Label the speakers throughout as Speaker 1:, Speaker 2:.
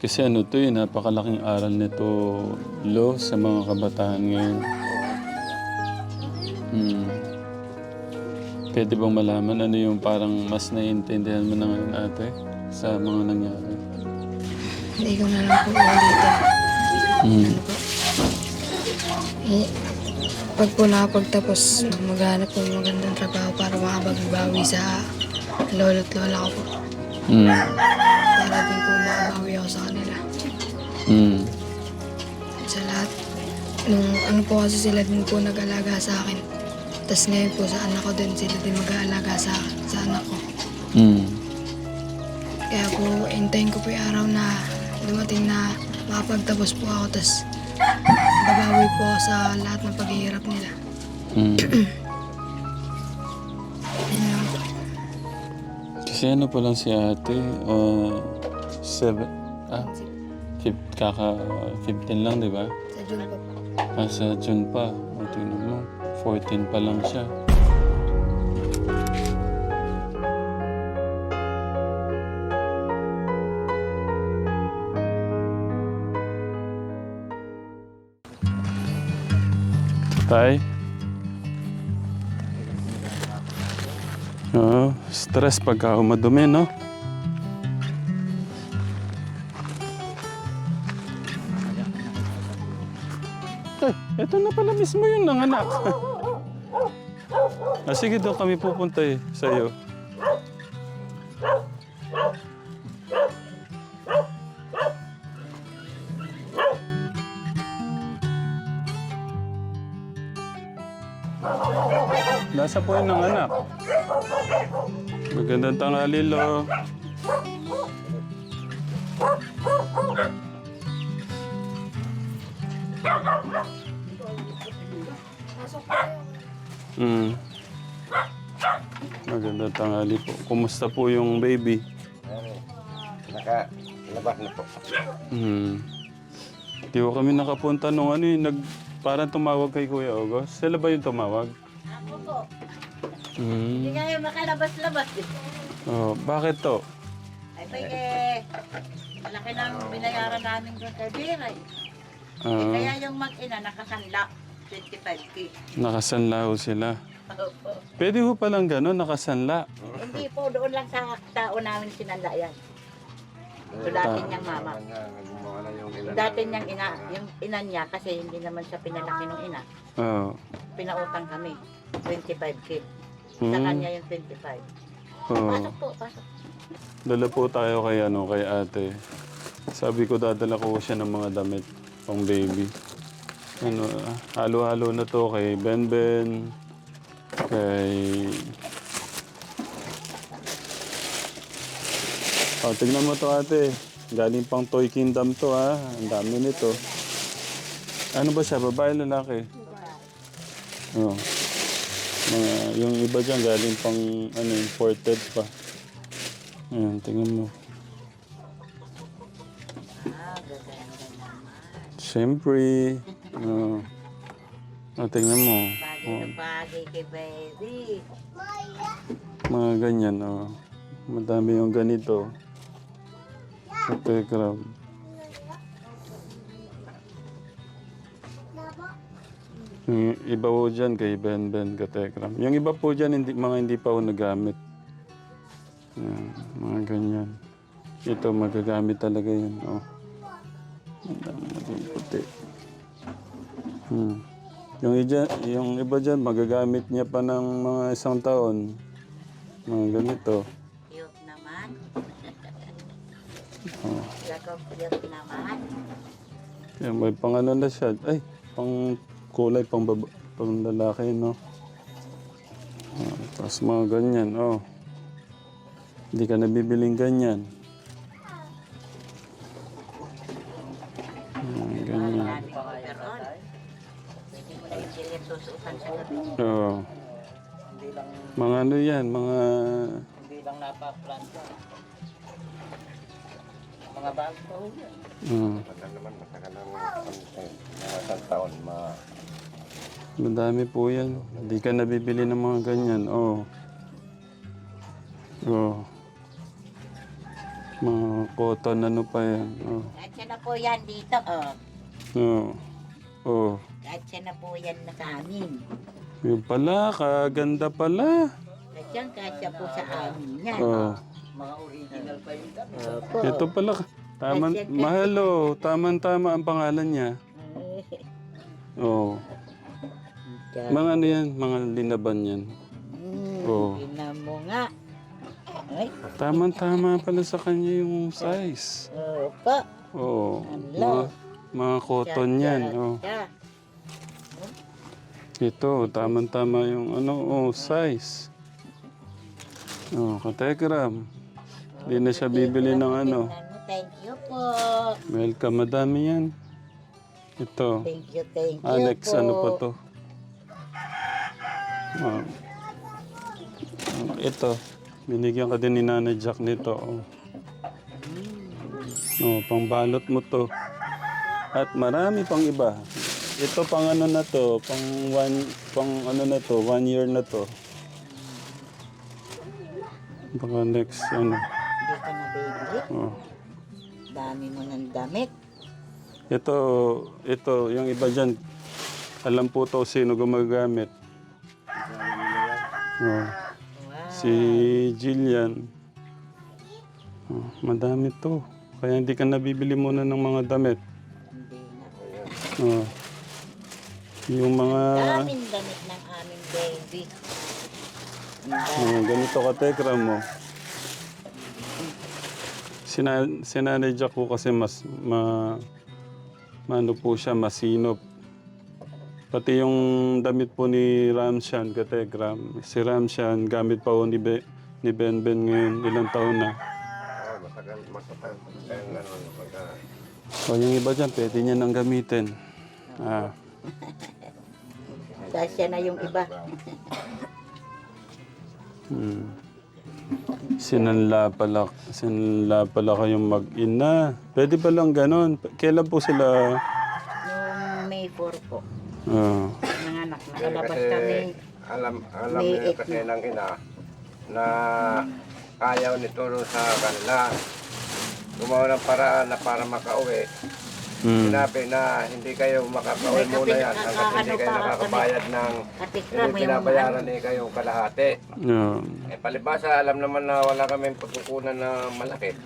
Speaker 1: Kasi ano to eh, napakalaking aral nito, Lo, sa mga kabataan ngayon. Hmm. Pwede bang malaman ano yung parang mas naiintindihan mo na ngayon ate sa mga nangyari?
Speaker 2: Hindi ko na lang po ulitin.
Speaker 1: Hmm.
Speaker 2: Eh, pag po nakapagtapos, maghanap po ng magandang trabaho para makapagbawi sa lolo't lola ko po.
Speaker 1: Hmm.
Speaker 2: Para din po makabawi ako sa kanila.
Speaker 1: Hmm.
Speaker 2: Sa lahat, nung ano po kasi sila din po nag-alaga sa akin. Tapos ngayon po sa anak ko din, sila din mag-aalaga sa, sa anak ko.
Speaker 1: Hmm.
Speaker 2: Kaya po, hintayin ko po yung araw na dumating na makapagtapos po ako. Tapos babawi po ako sa lahat ng paghihirap nila.
Speaker 1: Hmm. Kasi ano pa lang si ate, ah, seven, ah, fif, kaka 15 lang, di ba?
Speaker 2: Sa June po.
Speaker 1: Ah, sa June pa. O, tingnan mo. 14 pa lang siya. Tay? Oo, stress pagka madumi, no? Ay, eto na pala mismo yung nanganak. ah, sige, doon kami pupunta eh, sa'yo. Nasa po yung nanganak. Magandang tanghali, Lo. Mm. Magandang tanghali po. Kumusta po yung baby?
Speaker 3: Naka, labas na po.
Speaker 1: Hmm. Di ko kami nakapunta nung ano eh, nag, parang tumawag kay Kuya August. Sila ba yung tumawag?
Speaker 4: Ako po.
Speaker 1: Hmm.
Speaker 4: Hindi nga yung makalabas-labas eh.
Speaker 1: Oh, bakit to?
Speaker 4: Ay, bay, eh, malaki na ang binayaran namin doon kay Biray.
Speaker 1: Ah,
Speaker 4: Kaya yung mag-ina nakasanla, 25k.
Speaker 1: nakasanla ho sila.
Speaker 4: Opo.
Speaker 1: Pwede ho palang gano'n, nakasanla.
Speaker 4: Hindi po, doon lang sa tao namin sinanla yan. So dati niyang mama.
Speaker 3: Gumawa na yung ilan.
Speaker 4: Dati niyang ina, yung ina niya, kasi hindi naman siya pinalaki ng ina,
Speaker 1: Oh.
Speaker 4: pinautang kami, 25k. Sa
Speaker 1: Hmm.
Speaker 4: kanya yung 25.
Speaker 1: Oh.
Speaker 4: Pasok po, pasok.
Speaker 1: Dala po tayo kay ano, kay ate. Sabi ko dadala ko siya ng mga damit pang baby. Ano, ah, halo-halo na to kay Benben, kay... Oh, tignan mo to ate. Galing pang Toy Kingdom to ha. Ang dami nito. Ano ba siya? Babae lalaki? Oh. Mga, yung iba dyan galing pang ano, imported pa. Ayan, tingnan mo. Siyempre. Oh. Oh, tingnan mo.
Speaker 4: Na bagay kay baby.
Speaker 1: Mga ganyan, oh. Madami yung ganito. Sa Telegram. Yung iba po dyan kay Ben Ben ka Telegram. Yung iba po dyan, hindi, mga hindi pa po nagamit. Ayan, mga ganyan. Ito, magagamit talaga yun. Oh. Ang dami naging puti. Hmm. Yung, ija, yung iba dyan, magagamit niya pa ng mga isang taon. Mga ganito.
Speaker 4: Cute naman.
Speaker 1: Oh.
Speaker 4: Gagaw cute naman.
Speaker 1: Yan, may pang ano na siya. Ay, pang kulay, pang, baba, pang lalaki, no? Oh, tapos mga ganyan, oh. Hindi ka nabibiling ganyan. Mga ganyan. Oo. Mga ano yan, mga...
Speaker 5: Hindi lang napaplanta. Mga bago pa ho yan.
Speaker 1: Uh,
Speaker 3: Matagal naman, matagal ng eh, mga isang taon. Ma,
Speaker 1: madami po yan. Hindi ka nabibili ng mga ganyan, oh. Oh. Mga cotton, ano pa yan. Oh.
Speaker 4: Kahit siya na po yan dito, oh.
Speaker 1: Oh. Oh.
Speaker 4: Kahit siya na po yan na sa amin.
Speaker 1: Yun pala, kaganda pala.
Speaker 4: Kahit yan, kahit siya po sa amin yan.
Speaker 1: Oh.
Speaker 5: Mga original pa yung dami.
Speaker 4: Opo.
Speaker 1: Ito pala. Taman, mahal oh. Taman-tama ang pangalan niya. Oh.
Speaker 4: Diyan.
Speaker 1: Mga ano yan, mga linaban yan.
Speaker 4: Hmm,
Speaker 1: Oh.
Speaker 4: tingnan mo nga. Ay,
Speaker 1: Taman-tama pala sa kanya yung size.
Speaker 4: opo.
Speaker 1: Oo.
Speaker 4: Hello.
Speaker 1: Mga, mga cotton yan. Oh.
Speaker 4: Siya.
Speaker 1: Ito, taman-tama yung ano, oh, size. Oh, kategram. Hindi na siya bibili ng ano.
Speaker 4: Thank you po.
Speaker 1: Welcome, madami yan. Ito.
Speaker 4: Thank you, thank you
Speaker 1: Alex,
Speaker 4: po.
Speaker 1: ano pa to? Oh. Ito. Binigyan ka din ni Nanay Jack nito. Oh. Oh, pangbalot mo to. At marami pang iba. Ito pang ano na to, pang one, pang ano na to, one year na to. Baka next, ano.
Speaker 4: Hindi ka na bibili.
Speaker 1: Oh.
Speaker 4: Dami mo ng damit.
Speaker 1: Ito, ito, yung iba dyan, alam po to sino gumagamit. Oh.
Speaker 4: Wow.
Speaker 1: Si Jillian. Oh, madami to. Kaya hindi ka nabibili muna ng mga damit.
Speaker 4: Hindi na.
Speaker 1: Oh. Yung mga
Speaker 4: Daming damit ng aming baby. Ang dami.
Speaker 1: oh, ganito ka tekra mo. Sina, sinanay Jack ko kasi mas ma, maano po siya, masinop. Pati yung damit po ni Ramshan, kategram. Si Ramshan, gamit pa po ni, Be, ni Ben Ben ngayon. Ilang taon na.
Speaker 3: Oo, matagal, matagal. Kaya nga naman, pagka
Speaker 1: O yung iba dyan, pwede niya nang gamitin. Ah,
Speaker 4: Dahil siya na yung iba.
Speaker 1: hmm. Sinanla pala, sinanla pala kayong mag-ina. Pwede ba lang ganon? Kailan po sila?
Speaker 4: Noong May 4 po.
Speaker 1: Ah,
Speaker 4: Nanganak.
Speaker 3: Kasi
Speaker 4: Nakalabas kami.
Speaker 3: alam, alam
Speaker 4: May
Speaker 3: niya
Speaker 4: eight
Speaker 3: kasi ng ina na ayaw nito rin sa kanila. Gumawa ng paraan na para makauwi.
Speaker 1: Hmm.
Speaker 3: Sinabi na hindi kayo makakauwi
Speaker 4: May
Speaker 3: muna yan hanggat hindi
Speaker 4: ano
Speaker 3: kayo nakakabayad ng hindi
Speaker 4: yung
Speaker 3: pinabayaran ni kayong kalahati.
Speaker 1: Yeah.
Speaker 3: Eh palibasa, alam naman na wala kaming pagkukunan na malaki.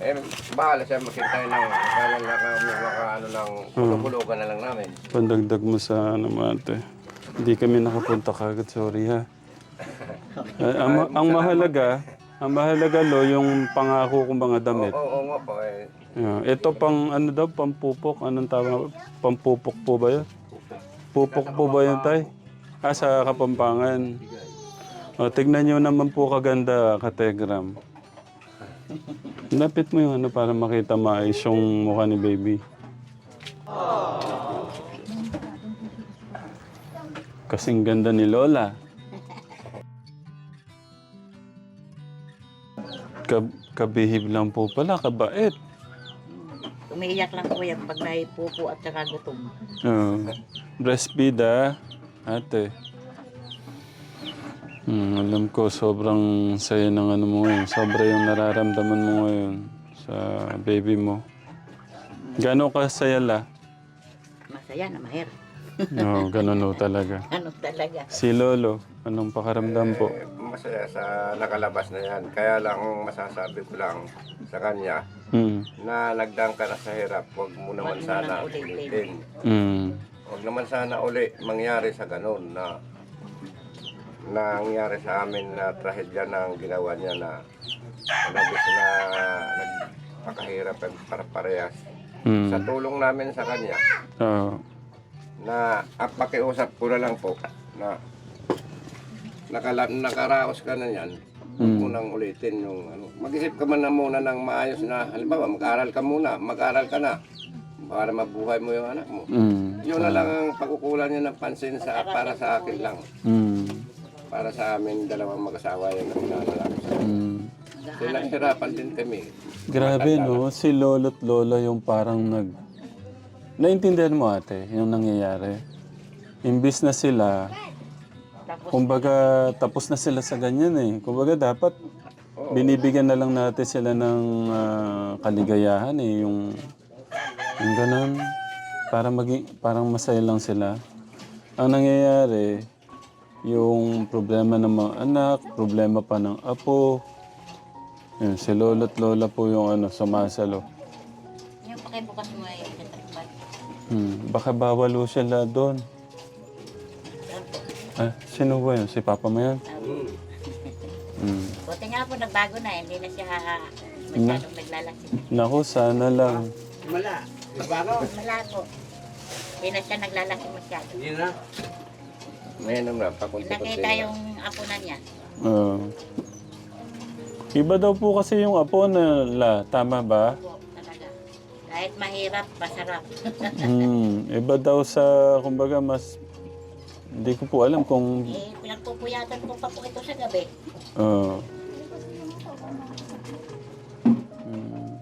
Speaker 3: Eh, bahala siya maghintay ng kaya na kami maka ano ng kulubulugan na lang namin.
Speaker 1: Pandagdag mo sa ano ate. Hindi kami nakapunta kagad, sorry ha. Ah, ang, ma- ang mahalaga, ang mahalaga lo, yung pangako kong mga damit.
Speaker 3: Oo, oo nga po eh.
Speaker 1: Yeah. Ito pang ano daw, pampupok. Anong tawag? Pampupok po ba yun? Pupok po ba yun, tay? Ah, sa Kapampangan. O, tignan nyo naman po kaganda, kategram. Lapit mo yung ano para makita maayos yung mukha ni baby. Kasing ganda ni Lola. Kab kabihib lang po pala, kabait.
Speaker 4: Umiiyak lang po yan pag may pupo at saka gutom.
Speaker 1: Oh, breastfeed ah, ate. Hmm, alam ko sobrang saya ng ano mo ngayon. Sobra yung nararamdaman mo ngayon sa baby mo. Gano'n ka saya la?
Speaker 4: Masaya na maher.
Speaker 1: No, ganun o talaga.
Speaker 4: Ano talaga?
Speaker 1: Si Lolo, anong pakaramdam po?
Speaker 3: Eh, Masaya sa nakalabas na yan. Kaya lang masasabi ko lang sa kanya
Speaker 1: Hmm.
Speaker 3: Na nagdang ka na sa hirap, huwag mo naman
Speaker 4: Huwag mo
Speaker 3: sana
Speaker 4: nang ulitin.
Speaker 3: ulitin.
Speaker 1: Hmm.
Speaker 3: Huwag naman sana uli mangyari sa ganun na nangyari sa amin na trahedya na ang ginawa niya na nabis na nagpakahirap at para parehas.
Speaker 1: Hmm.
Speaker 3: Sa tulong namin sa kanya,
Speaker 1: Oo.
Speaker 3: na ang pakiusap ko na lang po na nakala, nakaraos ka na yan, huwag mo nang ulitin yung ano. Mag-isip ka man na muna ng maayos na, halimbawa mag-aral ka muna, mag-aral ka na para mabuhay mo yung anak mo.
Speaker 1: Hmm.
Speaker 3: Yun na lang ang pagkukulan niya ng pansin sa, para sa akin lang.
Speaker 1: Hmm.
Speaker 3: Para sa amin dalawang mag-asawa yan ang nanalaki sa
Speaker 1: Hmm.
Speaker 3: Kaya nahihirapan din kami.
Speaker 1: Grabe no, si lolo't lola yung parang nag... Naintindihan mo ate, yung nangyayari. Imbis na sila,
Speaker 4: Tapos
Speaker 1: kumbaga tapos na sila sa ganyan eh. Kumbaga dapat binibigyan na lang natin sila ng ah, kaligayahan eh, yung, yung ganun. Para maging, parang masaya lang sila. Ang nangyayari, yung problema ng mga anak, problema pa ng apo, yun, si lolo't lola po yung ano, sumasalo.
Speaker 4: Yung pakibukas mo ay katakbat.
Speaker 1: Hmm, baka bawal ho sila doon. Ah, sino ba yun? Si Papa mo yun? Hmm.
Speaker 4: Buti nga po nagbago na, hindi na siya masyadong naglalasing.
Speaker 1: Naku, sana lang.
Speaker 5: Wala. Bago.
Speaker 4: Wala po. Hindi na siya naglalasing masyado.
Speaker 5: Hindi na.
Speaker 3: Ngayon naman, pakunti-kunti
Speaker 4: Nakita
Speaker 3: na.
Speaker 4: yung apo na niya.
Speaker 1: Ah. iba daw po kasi yung apo na la, tama ba?
Speaker 4: Po, talaga. Kahit mahirap, masarap.
Speaker 1: Hmm, iba daw sa, kumbaga, mas, hindi ko po alam kung,
Speaker 4: eh, pinagpupuyatan ko pa po ito sa gabi.
Speaker 1: ah. Hmm.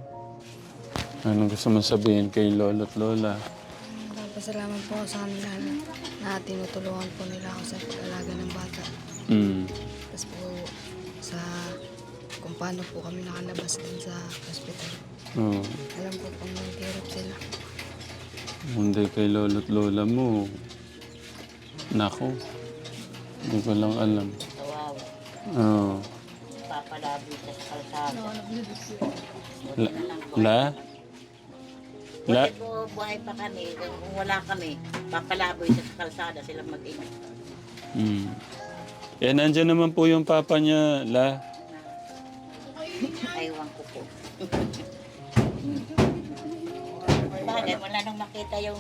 Speaker 1: Anong gusto mong sabihin kay lolo at lola?
Speaker 2: Nagpapasalamat po sa kanila na, na tinutulungan po nila ako sa pag-alaga ng bata.
Speaker 1: Hmm.
Speaker 2: Tapos po sa kung paano po kami nakalabas din sa hospital.
Speaker 1: Oh.
Speaker 2: Alam ko pong naghirap sila.
Speaker 1: Hindi kay lolo at lola mo. Nako. Hindi ko lang alam.
Speaker 4: Kawawa.
Speaker 1: Oh.
Speaker 4: Papalabi sa kalsada.
Speaker 1: La? La? La?
Speaker 4: Buti po buhay pa kami. Kung wala kami, papalaboy sa kalsada silang mag-ina.
Speaker 1: Hmm. Eh, nandyan naman po yung papa niya, La.
Speaker 4: Aywan ko po. Bagay, wala nung makita yung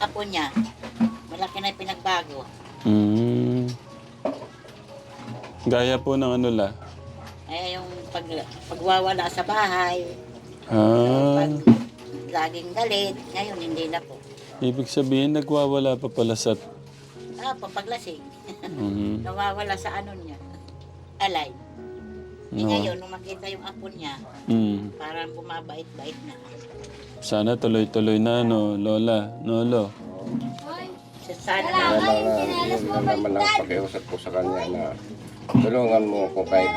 Speaker 4: apo niya. Malaki na yung pinagbago.
Speaker 1: Hmm. Gaya po ng ano, La.
Speaker 4: Ay, yung pag, pagwawala sa bahay,
Speaker 1: Ah,
Speaker 4: pag laging galit, ngayon hindi na po.
Speaker 1: ibig sabihin nagwawala pa pala sa...
Speaker 4: Ah, papaglasing.
Speaker 1: Mhm.
Speaker 4: Nawawala sa ano niya. Alay. Eh,
Speaker 1: No.
Speaker 4: ngayon, nung makita yung apo niya,
Speaker 1: Hmm.
Speaker 4: parang bumabait-bait na.
Speaker 1: Sana tuloy-tuloy na, no, Lola, Nolo.
Speaker 4: Sana na,
Speaker 3: Kaya na- yun lang naman ang pakiusap ko sa kanya na tulungan mo ko kahit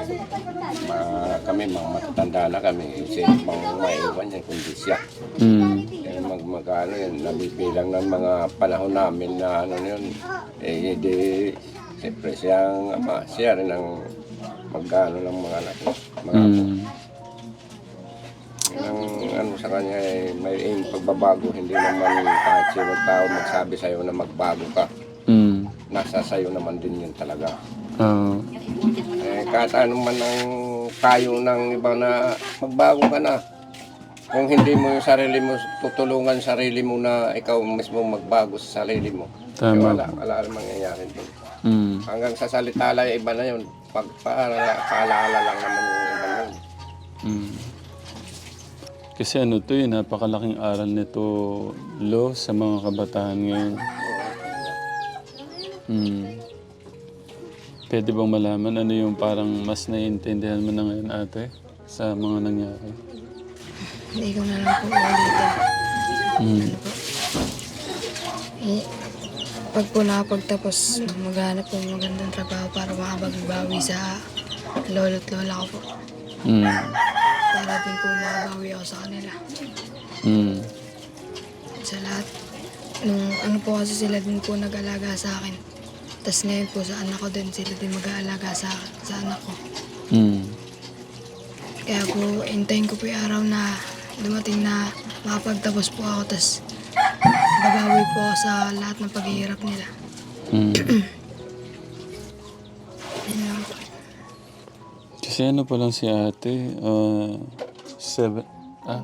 Speaker 3: ma, kami mga matatanda na kami kasi mga maiwan yan kundi siya.
Speaker 1: Hmm.
Speaker 3: Eh, mag, magkano yun, nabibilang ng mga panahon namin na ano yun, eh di, siyempre siyang ama, siya rin ang magkano ng mga anak ko. Mga apo. Sa kanya eh, may aim pagbabago, hindi naman kahit sino tao magsabi sa'yo na magbago ka.
Speaker 1: Hmm.
Speaker 3: Nasa sa'yo naman din yun talaga.
Speaker 4: Yung mo
Speaker 3: Eh, kahit ano man ang tayo ng iba na magbago ka na. Kung hindi mo yung sarili mo, tutulungan sarili mo na ikaw mismo magbago sa sarili mo.
Speaker 1: Tama.
Speaker 3: wala, wala ang mangyayari doon.
Speaker 1: Hmm.
Speaker 3: Hanggang sa salita lang, iba na yun. Pag para, paalaala lang naman yung iba yun.
Speaker 1: Hmm. Kasi ano to yun, napakalaking aral nito, Lo, sa mga kabataan ngayon. Hmm. Pwede bang malaman ano yung parang mas naiintindihan mo na ngayon ate sa mga nangyari?
Speaker 2: Hindi ko na lang po ulitin.
Speaker 1: Hmm.
Speaker 2: Eh, pag po nakapagtapos, maghanap po ng magandang trabaho para makapagbawi sa lolo't lola ko po.
Speaker 1: Hmm.
Speaker 2: Para din po makabawi ako sa kanila.
Speaker 1: Hmm.
Speaker 2: Sa lahat. Nung ano po kasi sila din po nag-alaga sa akin. Tapos ngayon po sa anak ko din, sila din mag-aalaga sa, sa anak ko.
Speaker 1: Hmm.
Speaker 2: Kaya po, hintayin ko po yung araw na dumating na makapagtapos po ako. Tapos babawi po ako sa lahat ng paghihirap nila.
Speaker 1: Hmm. Kasi ano pa lang si ate, ah, seven, ah,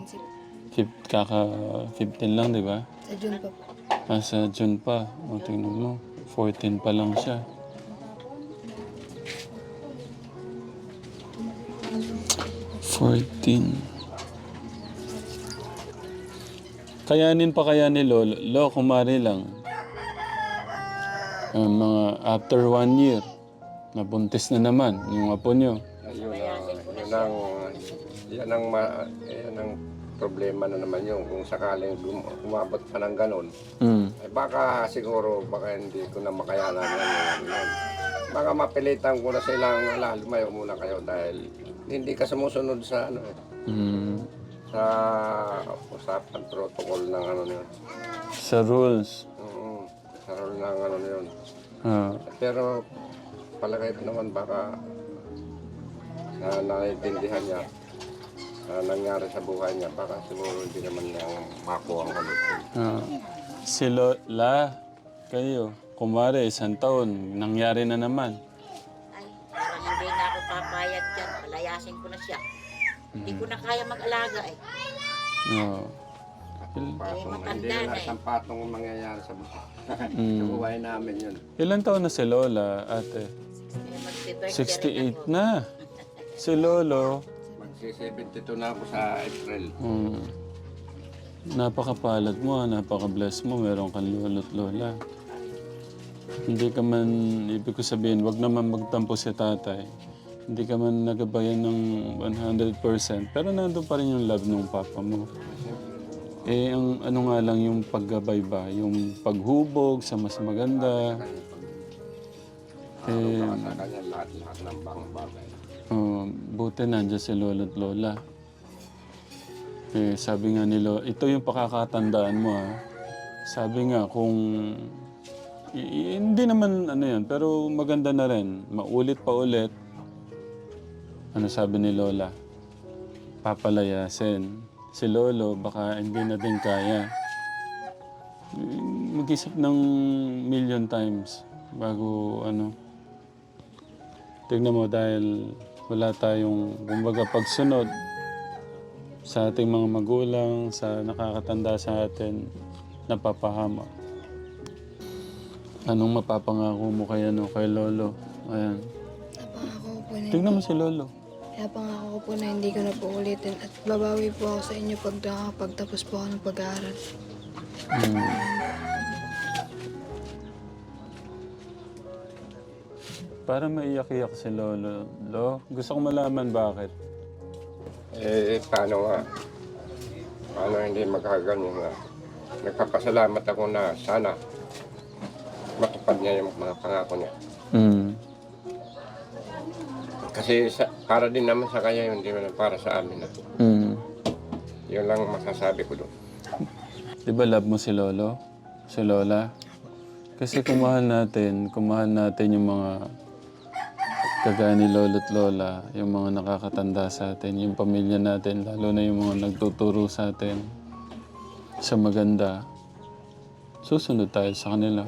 Speaker 1: fif, kaka 15 lang, di ba?
Speaker 2: Sa June pa po.
Speaker 1: Ah, sa June pa. O, tingnan mo. 14 pa lang siya. Fourteen. Kayanin pa kaya ni Lolo. Lo, kumari lang. Ah, mga after one year, nabuntis na naman yung apo nyo.
Speaker 3: Yun ang, yan ang, ma, yan ang problema na naman yun. Kung sakaling gum, umabot pa ng ganun,
Speaker 1: Hmm.
Speaker 3: eh baka siguro, baka hindi ko na makayanan yan. yan, yan. Baka mapilitan ko na silang, ala, lumayo muna kayo dahil hindi ka sumusunod sa ano eh,
Speaker 1: Mm.
Speaker 3: sa usapan protocol ng ano na yun.
Speaker 1: Sa rules.
Speaker 3: Oo, sa role ng ano na yun.
Speaker 1: Ah.
Speaker 3: Pero palagay ko naman baka na naiintindihan niya na nangyari sa buhay niya, baka siguro hindi naman niya makuha ang ulitin.
Speaker 1: Ah. Si Lola, kayo, kumare, isang taon, nangyari na naman.
Speaker 4: Ay, parang hindi na ako papayag dyan. Palayasin ko na siya. Hindi ko na kaya mag-alaga eh.
Speaker 1: Oo.
Speaker 3: Patong,
Speaker 4: matanda
Speaker 3: hindi na
Speaker 4: na eh.
Speaker 3: isang patong ang mangyayari sa buhay. sa
Speaker 1: Mm.
Speaker 3: buhay namin yun.
Speaker 1: Ilan taon na si Lola, ate?
Speaker 4: Eh, magbe-birthday rin
Speaker 1: 68
Speaker 4: ako.
Speaker 1: na. Si Lolo,
Speaker 3: Magsi-72 na ako sa April.
Speaker 1: mm, napakapalad mo, ah, napaka-bless mo, meron kang lolo at lola. Hindi ka man, ibig ko sabihin, wag naman magtampo si tatay. Hindi ka man nagabayan ng 100%, pero nandun pa rin yung love ng papa mo. Eh, ang ano nga lang yung paggabay ba? Yung paghubog sa mas maganda. Eh,
Speaker 3: Baka sa kanya lahat-lahat ng bang bagay.
Speaker 1: Oh, buti nandiyan si Lola at Lola. Eh, sabi nga ni Lola, ito yung pakakatandaan mo ha. Sabi nga kung, i- hindi naman ano yan, pero maganda na rin. Maulit pa ulit. Ano sabi ni Lola? Papalayasin. Si Lolo, baka hindi na din kaya. Mag-isip ng million times bago ano. Tignan mo dahil wala tayong, kumbaga, pagsunod sa ating mga magulang, sa nakakatanda sa atin, napapahama. Anong mapapangako mo kay, ano, kay Lolo? Ayan.
Speaker 2: Napangako ko po na
Speaker 1: Tignan mo si Lolo.
Speaker 2: Napangako ko po na hindi ko na po ulitin at babawi po ako sa inyo pag nakakapagtapos po ako ng pag-aaral.
Speaker 1: Hmm. Para maiyak-iyak si Lolo. Lo, gusto ko malaman bakit.
Speaker 3: Eh, paano nga? Paano hindi magkaganyan nga? Nagpapasalamat ako na sana matupad niya yung mga pangako niya.
Speaker 1: Hmm.
Speaker 3: Kasi sa, para din naman sa kanya yun, hindi naman para sa amin. Na.
Speaker 1: Hmm.
Speaker 3: Yun lang masasabi ko doon.
Speaker 1: Di ba love mo si Lolo? Si Lola? Kasi kung mahal natin, kung mahal natin yung mga kagaya ni Lolo at Lola, yung mga nakakatanda sa atin, yung pamilya natin, lalo na yung mga nagtuturo sa atin sa maganda, susunod tayo sa kanila.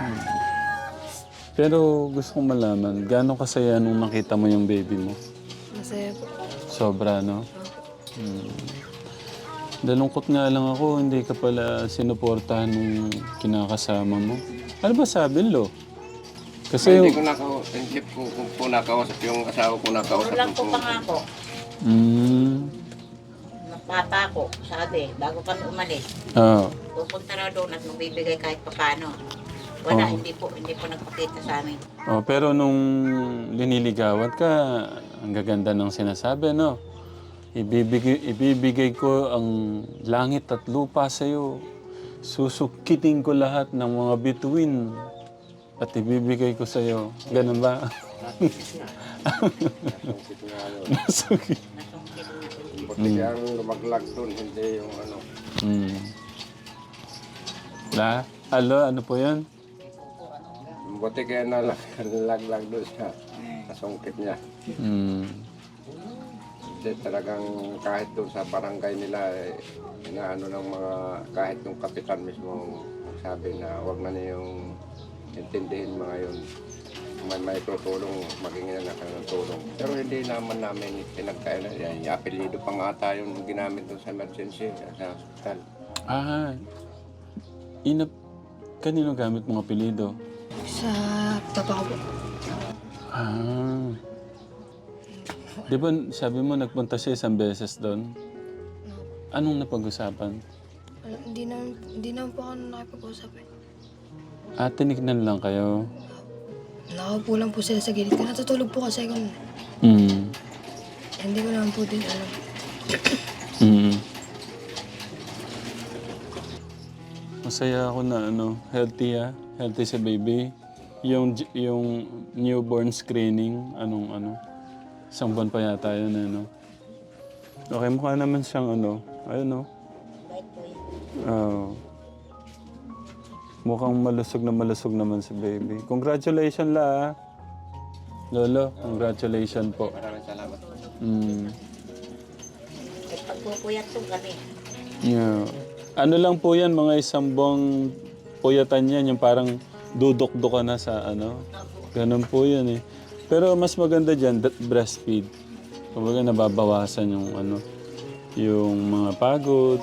Speaker 1: Hmm. Pero gusto kong malaman, gaano kasaya nung nakita mo yung baby mo?
Speaker 2: Masaya po.
Speaker 1: Sobra, no? Hmm. Dalungkot nga lang ako, hindi ka pala sinuportahan nung kinakasama mo. Ano ba sabi, Lo? Kasi,
Speaker 3: hindi ko nakausap, ko, ko, ko nakausap yung asawa ko nakausap.
Speaker 4: Ano lang po
Speaker 3: ko.
Speaker 4: pangako.
Speaker 1: mm,
Speaker 4: Nagpapa ko, sabi, bago kami umalis.
Speaker 1: ah,
Speaker 4: Pupunta raw doon at magbibigay kahit papano. Wala,
Speaker 1: Oh.
Speaker 4: hindi po, hindi po nagpakita sa amin.
Speaker 1: oh, pero nung liniligawan ka, ang gaganda ng sinasabi, no? Ibibigay, ibibigay ko ang langit at lupa sa iyo. Susukitin ko lahat ng mga bituin at ibibigay ko sa iyo. Ganun ba?
Speaker 4: Na.
Speaker 3: Buti kaya ang lumaglag doon, hindi yung ano.
Speaker 1: Mm. La? Alo, ano po yan?
Speaker 3: Buti kaya nalaglag doon siya. Nasungkit niya.
Speaker 1: Mm.
Speaker 3: Kasi talagang kahit doon sa barangay nila, eh, inaano ng mga, kahit yung kapitan mismo, sabi na wag na niyong intindihin mga yun. May may tutulong, maging na kayo ng tulong. Pero hindi naman namin pinagkailan. Yan, yung apelido pa nga tayo yung ginamit doon sa emergency, sa hospital.
Speaker 1: Ah. Inap... Kanino gamit mong apelido?
Speaker 2: Sa tapa ko po.
Speaker 1: Ah. Di ba sabi mo nagpunta siya isang beses doon? Anong napag-usapan?
Speaker 2: Hindi naman, hindi naman po ako nakipag-usap eh.
Speaker 1: Ah, tinignan lang kayo.
Speaker 2: Nakaupo lang po sila sa gilid ko. Natutulog po kasi ako. nun.
Speaker 1: Mm.
Speaker 2: Hindi ko naman po din alam.
Speaker 1: Mm. Masaya ako na ano, healthy ah. Healthy si baby. Yung j- yung newborn screening, anong ano. Isang buwan pa yata yun, ano. Okay, mukha naman siyang ano. Ayun, no. Oh. Mukhang malusog na malusog naman si baby. Congratulations la. ah. Lolo, congratulations po.
Speaker 3: Maraming salamat.
Speaker 1: Mm.
Speaker 4: Pagpupuyat to kami.
Speaker 1: Yeah. Ano lang po yan, mga isang buwang puyatan yan, yung parang dudok-dok ka na sa ano. Ganun po yan eh. Pero mas maganda dyan, that breastfeed. Kumbaga nababawasan yung ano, yung mga pagod,